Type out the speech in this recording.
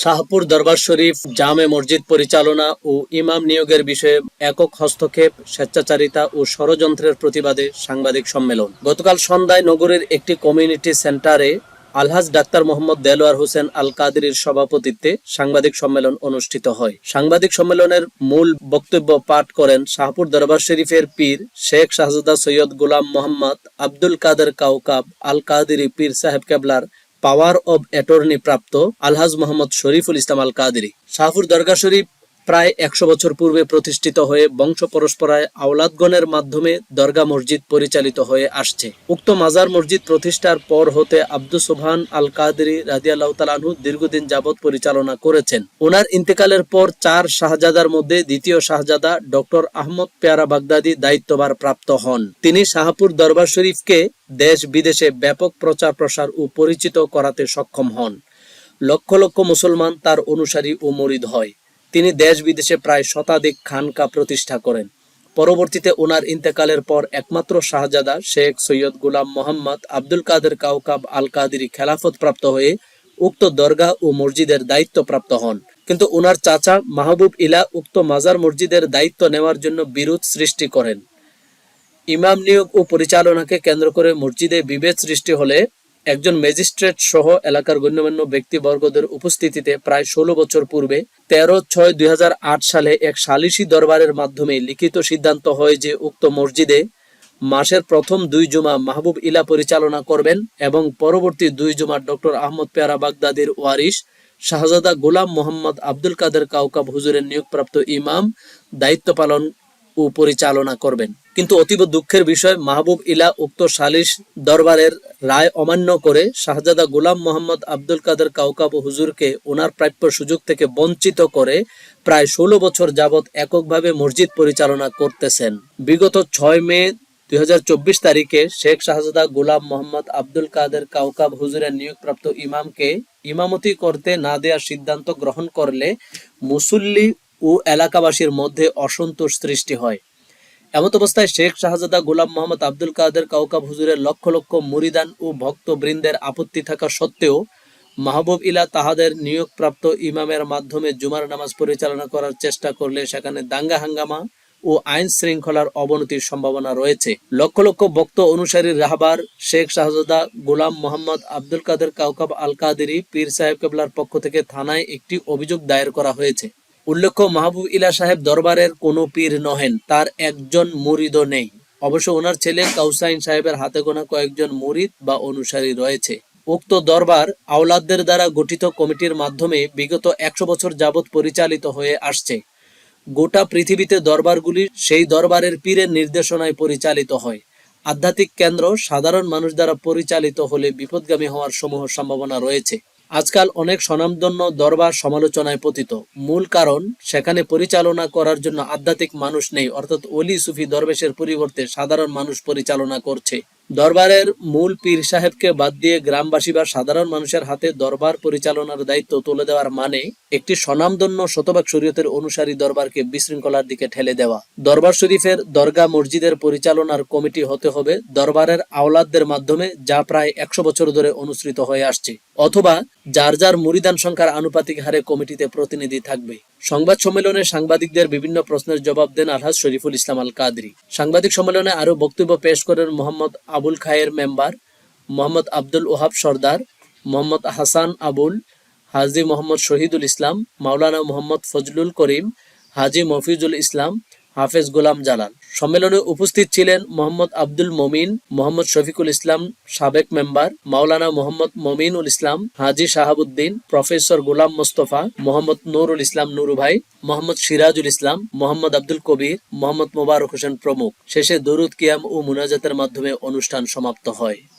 শাহপুর দরবার শরীফ জামে মসজিদ পরিচালনা ও ইমাম নিয়োগের বিষয়ে একক হস্তক্ষেপ, স্বেচ্ছাচারিতা ও ষড়যন্ত্রের প্রতিবাদে সাংবাদিক সম্মেলন। গতকাল সন্ধ্যায় নগরের একটি কমিউনিটি সেন্টারে আলহাজ ডাক্তার মোহাম্মদ দেলোয়ার হোসেন আল কাদির সভাপতিত্বে সাংবাদিক সম্মেলন অনুষ্ঠিত হয়। সাংবাদিক সম্মেলনের মূল বক্তব্য পাঠ করেন শাহপুর দরবার শরীফের পীর শেখ শাহজাদা সৈয়দ গোলাম মোহাম্মদ আব্দুল কাদের কাউকাব আল কাদির পীর সাহেব কেবলার পাওয়ার অব অ্যাটর্নি প্রাপ্ত আলহাজ মোহাম্মদ শরীফুল ইসলাম আল কাদেরি শাহপুর দরগা শরীফ প্রায় একশো বছর পূর্বে প্রতিষ্ঠিত হয়ে বংশ পরস্পরায় আওলাদগণের মাধ্যমে দরগা মসজিদ পরিচালিত হয়ে আসছে। উক্ত মাজার মসজিদ প্রতিষ্ঠার পর হতে আব্দুল সোবহান আল কাদেরি রাদিয়াল্লাহু তাআলাহু দীর্ঘদিন যাবৎ পরিচালনা করেছেন। ওনার ইন্তেকালের পর চার শাহজাদার মধ্যে দ্বিতীয় শাহজাদা ডক্টর আহমদ পেয়ারা বাগদাদি দায়িত্বভার প্রাপ্ত হন। তিনি শাহপুর দরবার শরীফকে দেশ বিদেশে ব্যাপক প্রচার প্রসার ও পরিচিত করাতে সক্ষম হন। লক্ষ লক্ষ মুসলমান তার অনুসারী ও মরিদ হয়। তিনি দেশ বিদেশে প্রায় শতাধিক খানকা প্রতিষ্ঠা করেন। পরবর্তীতে ওনার ইন্তেকালের পর একমাত্র শাহজাদা শেখ সৈয়দ গুলাম মোহাম্মদ আব্দুল কাদের কাউকাব আল কাদেরি খেলাফত প্রাপ্ত হয়ে উক্ত দরগা ও মসজিদের দায়িত্ব প্রাপ্ত হন। কিন্তু ওনার চাচা মাহবুব ইলা উক্ত মাজার মসজিদের দায়িত্ব নেওয়ার জন্য বিরোধ সৃষ্টি করেন। ইমাম নিয়োগ ও পরিচালনাকে কেন্দ্র করে মসজিদে বিভেদ সৃষ্টি হলে একজন ম্যাজিস্ট্রেট সহ এলাকার গণ্যমান্য ব্যক্তিবর্গদের উপস্থিতিতে প্রায় ষোলো বছর পূর্বে তেরো ছয় দুই সালে এক সালিসি দরবারের মাধ্যমে লিখিত সিদ্ধান্ত হয় যে উক্ত মসজিদে মাসের প্রথম দুই জুমা মাহবুব ইলা পরিচালনা করবেন এবং পরবর্তী দুই জুমা ডক্টর আহমদ পেয়ারা বাগদাদির ওয়ারিশ শাহজাদা গোলাম মোহাম্মদ আব্দুল কাদের কাউকাব হুজুরের নিয়োগপ্রাপ্ত ইমাম দায়িত্ব পালন ও পরিচালনা করবেন। কিন্তু অতীব দুঃখের বিষয়, মাহবুব ইলা উক্ত সালিশ দরবারের রায় অমান্য করে শাহজাদা গোলাম মোহাম্মদ আব্দুল কাদের কাউকাব হুজুরকে ওনার প্রাপ্য সুযোগ থেকে বঞ্চিত করে প্রায় ষোলো বছর যাবৎ এককভাবে মসজিদ পরিচালনা করতেছেন। বিগত ছয় মে দু হাজার চব্বিশ তারিখে শেখ শাহজাদা গোলাম মোহাম্মদ আব্দুল কাদের কাউকাব হুজুরের নিয়োগপ্রাপ্ত ইমামকে ইমামতি করতে না দেওয়ার সিদ্ধান্ত গ্রহণ করলে মুসল্লি ও এলাকাবাসীর মধ্যে অসন্তোষ সৃষ্টি হয়। এমত অবস্থায় শেখ শাহজাদা গোলাম মোহাম্মদ আব্দুল কাদের কাউকাব হুজুরের লক্ষ লক্ষ মুরিদান ও ভক্তবৃন্দের আপত্তি থাকা সত্ত্বেও মাহবুব ইলা তাহাদের নিয়োগপ্রাপ্ত ইমামের মাধ্যমে জুমার নামাজ পরিচালনা করার চেষ্টা করলে সেখানে দাঙ্গা হাঙ্গামা ও আইন শৃঙ্খলার অবনতির সম্ভাবনা রয়েছে। লক্ষ লক্ষ ভক্ত অনুসারী রাহবার শেখ শাহজাদা গোলাম মোহাম্মদ আব্দুল কাদের কাউকাব আল কাদেরি পীর সাহেব কেবলার পক্ষ থেকে থানায় একটি অভিযোগ দায়ের করা হয়েছে। উল্লেখ্য, মাহবুব ইলা সাহেব দরবারের কোনো পীর নহেন, তার একজন মুরিদও নেই। অবশ্য ওনার ছেলে কাউসাইন সাহেবের হাতে গোনা কয়েকজন মুরিদ বা অনুসারী রয়েছে। উক্ত দরবার আওলাদদের দ্বারা গঠিত কমিটির মাধ্যমে বিগত একশো বছর যাবৎ পরিচালিত হয়ে আসছে। গোটা পৃথিবীতে দরবারগুলি সেই দরবারের পীরের নির্দেশনায় পরিচালিত হয়। আধ্যাত্মিক কেন্দ্র সাধারণ মানুষ দ্বারা পরিচালিত হলে বিপদগামী হওয়ার সমূহ সম্ভাবনা রয়েছে। আজকাল অনেক স্বনামধন্য দরবার সমালোচনায় পতিত। মূল কারণ, সেখানে পরিচালনা করার জন্য আধ্যাত্মিক মানুষ নেই, অর্থাৎ অলি সুফি দরবেশের পরিবর্তে সাধারণ মানুষ পরিচালনা করছে। দরবারের মূল পীর সাহেবকে বাদ দিয়ে গ্রামবাসী বা সাধারণ মানুষের হাতে দরবার পরিচালনার দায়িত্ব তুলে দেওয়ার মানে একটি স্বনামধন্য শতভাগ শরীয়তের অনুসারী দরবারকে বিশৃঙ্খলার দিকে ঠেলে দেওয়া। দরবার শরীফের দরগা মসজিদের পরিচালনার কমিটি হতে হবে দরবারের আওলাদদের মাধ্যমে, যা প্রায় একশো বছর ধরে অনুসৃত হয়ে আসছে। অথবা যার যার মুরিদান সংখ্যার আনুপাতিক হারে কমিটিতে প্রতিনিধি থাকবে। সংবাদ সম্মেলনে সাংবাদিকদের বিভিন্ন প্রশ্নের জবাব দেন আলহাজ শরীফুল ইসলাম আল কাদরি সাংবাদিক সম্মেলনে আরও বক্তব্য পেশ করেন মোহাম্মদ আবুল খায়ের মেম্বার, মোহাম্মদ আব্দুল ওহাব সর্দার, মোহাম্মদ হাসান আবুল, হাজি মোহাম্মদ শহীদুল ইসলাম, মাওলানা মোহাম্মদ ফজলুল করিম, হাজি মফিজুল ইসলাম, হাফেজ গোলাম জালাল। সম্মেলনে উপস্থিত ছিলেন মোহাম্মদ আব্দুল মমিন, মোহাম্মদ শফিকুল ইসলাম সাবেক মেম্বার, মাওলানা মোহাম্মদ মমিনুল ইসলাম, হাজি শাহাবুদ্দিন, প্রফেসর গোলাম মোস্তফা, মোহাম্মদ নুরুল ইসলাম নুরু ভাই, মোহাম্মদ সিরাজুল ইসলাম, মোহাম্মদ আব্দুল কবির, মোহাম্মদ মোবারক হোসেন প্রমুখ। শেষে দরুদ কিয়াম ও মুনাজাতের মাধ্যমে অনুষ্ঠান সমাপ্ত হয়।